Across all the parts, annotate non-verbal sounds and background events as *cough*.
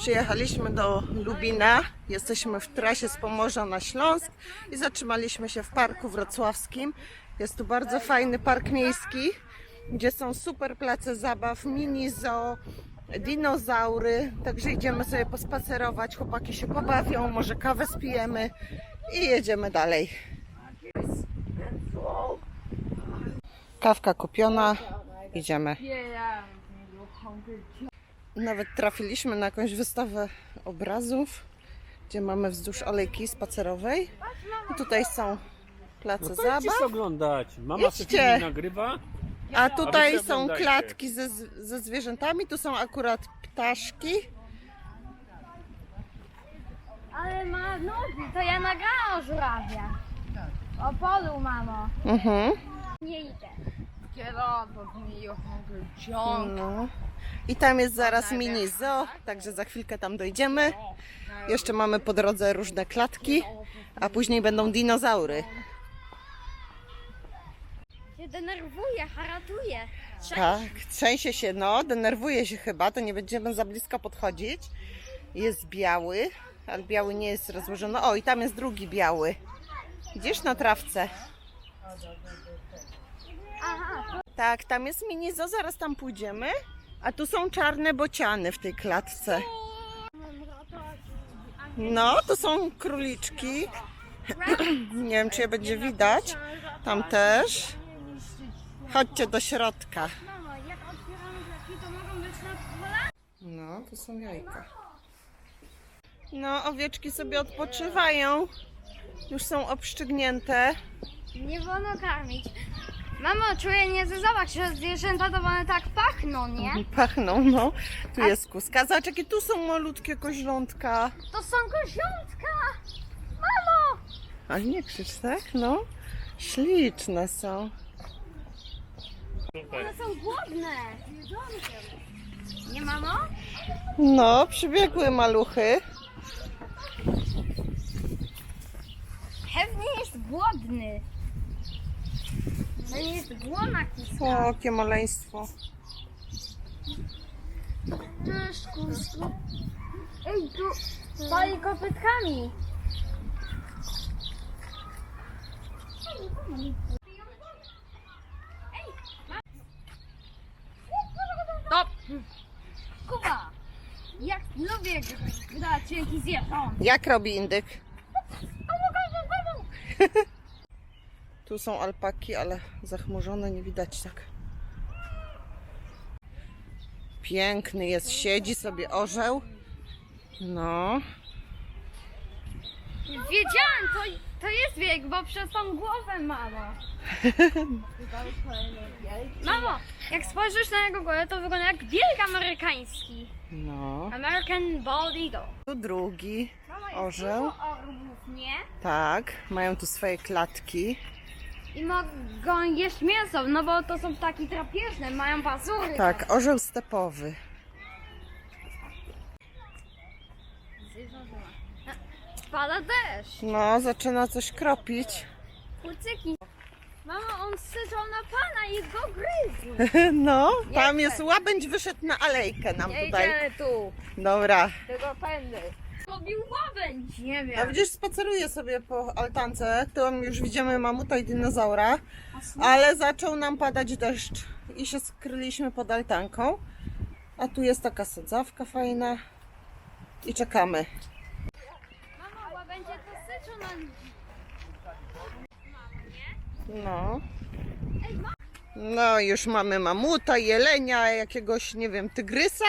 Przyjechaliśmy do Lubina, jesteśmy w trasie z Pomorza na Śląsk i zatrzymaliśmy się w parku wrocławskim. Jest tu bardzo fajny park miejski, gdzie są super place zabaw, mini zoo, dinozaury. Także idziemy sobie pospacerować, chłopaki się pobawią, może kawę spijemy i jedziemy dalej. Kawka kupiona, idziemy. Nawet trafiliśmy na jakąś wystawę obrazów, gdzie mamy wzdłuż alejki spacerowej. I tutaj są place No to idźcie zabaw, oglądać. Mama Idźcie. sobie nagrywa. a tutaj są oglądajcie. klatki ze, ze zwierzętami. Tu są akurat ptaszki. Ale ma nogi, to ja nagrałam żurawia. O polu, mamo. Mhm. Nie idę. No. I tam jest zaraz mini zoo, także za chwilkę tam dojdziemy. Jeszcze mamy po drodze różne klatki, a później będą dinozaury. Się denerwuję, haratuję. Tak, trzęsie się, no, denerwuje się chyba, to nie będziemy za blisko podchodzić. Jest biały, ale biały nie jest rozłożony. O, i tam jest drugi biały. Widzisz na trawce? Aha, Tak, tam jest mini zoo, zaraz tam pójdziemy. A tu są czarne bociany w tej klatce. No, to są króliczki. *clears throat* Nie wiem, czy je będzie widać. Tam też. Chodźcie do środka. No, to są jajka. No, owieczki sobie odpoczywają. Już są obszczygnięte. Nie wolno karmić. Mamo, czuję nie zobacz, że zwierzęta to one tak pachną, nie? *laughs* Pachną, no. Tu jest kuska. Zobacz, jakie tu są malutkie koźlątka. To są koziątka! Mamo! Ale nie krzycz, tak? No. Śliczne są. One są głodne! Nie, mamo? No, przybiegły maluchy. Pewnie jest głodny. To nie jest głodna kuska. O, jakie maleństwo. Też kuski. Ej, tu stoi kopytkami. Stop! Kuba! Jak lubię grać dzięki zwierząt. Jak robi indyk? *laughs* Tu są alpaki, ale zachmurzone, nie widać tak. Piękny jest, siedzi sobie orzeł. No, Wiedziałam, to, to jest wiek, bo przez tą głowę mamo. *laughs* Mamo, jak spojrzysz na jego głowę, to wygląda jak wielk amerykański. no. American Bald Eagle. Tu drugi Mamo, jest orzeł. dużo orłów, nie? Tak, mają tu swoje klatki. I mogą jeść mięso, no bo to są ptaki drapieżne, mają pazury. Tak, orzeł stepowy. Pada deszcz. No, zaczyna coś kropić. Kucyki. Mamo, on syczał na pana i go gryzł. *laughs* No, tam jest łabędź wyszedł na alejkę nam Nie tutaj. idziemy tu, Dobra. tylko pędy. Robił łabędź, nie A wiem. widzisz, spaceruję sobie po altance. Tam już widzimy mamuta i dinozaura. Ale zaczął nam padać deszcz i się skryliśmy pod altanką. A tu jest taka sadzawka fajna. I czekamy. Mamo, łabędzie to syczą na No. No, już mamy mamuta, jelenia, jakiegoś, nie wiem, tygrysa.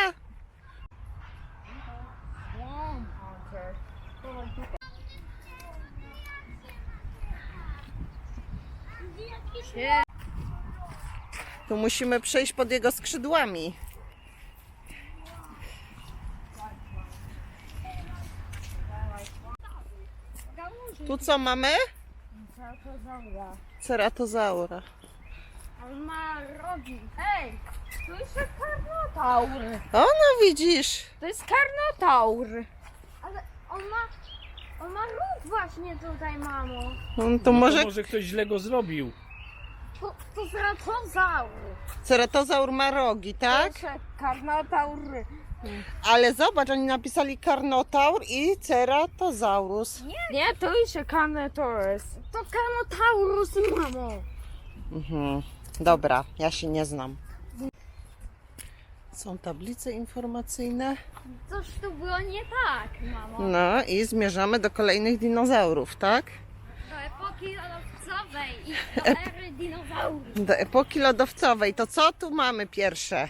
Tu musimy przejść pod jego skrzydłami. Tu co mamy? Ceratozaura. On ma rogi. Ej, tu jest karnotaur. O, no widzisz. To jest karnotaur. Ale on ma, on ma róg właśnie tutaj, mamo. No, to No to może może ktoś źle go zrobił. To, to ceratozaur. ceratozaur ma rogi, tak? Proszę, karnotaur Ale zobacz, oni napisali Carnotaur i Ceratosaurus. Nie, to jest Carnotaurus. To Carnotaurus, mamo. Mhm. Dobra, ja się nie znam. Są tablice informacyjne. Coś tu było nie tak, mamo. No i zmierzamy do kolejnych dinozaurów, tak? Epoki lodowcowej i do ery dinozaurów. Do epoki lodowcowej. To co tu mamy pierwsze?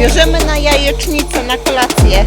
Bierzemy na jajecznicę, na kolację.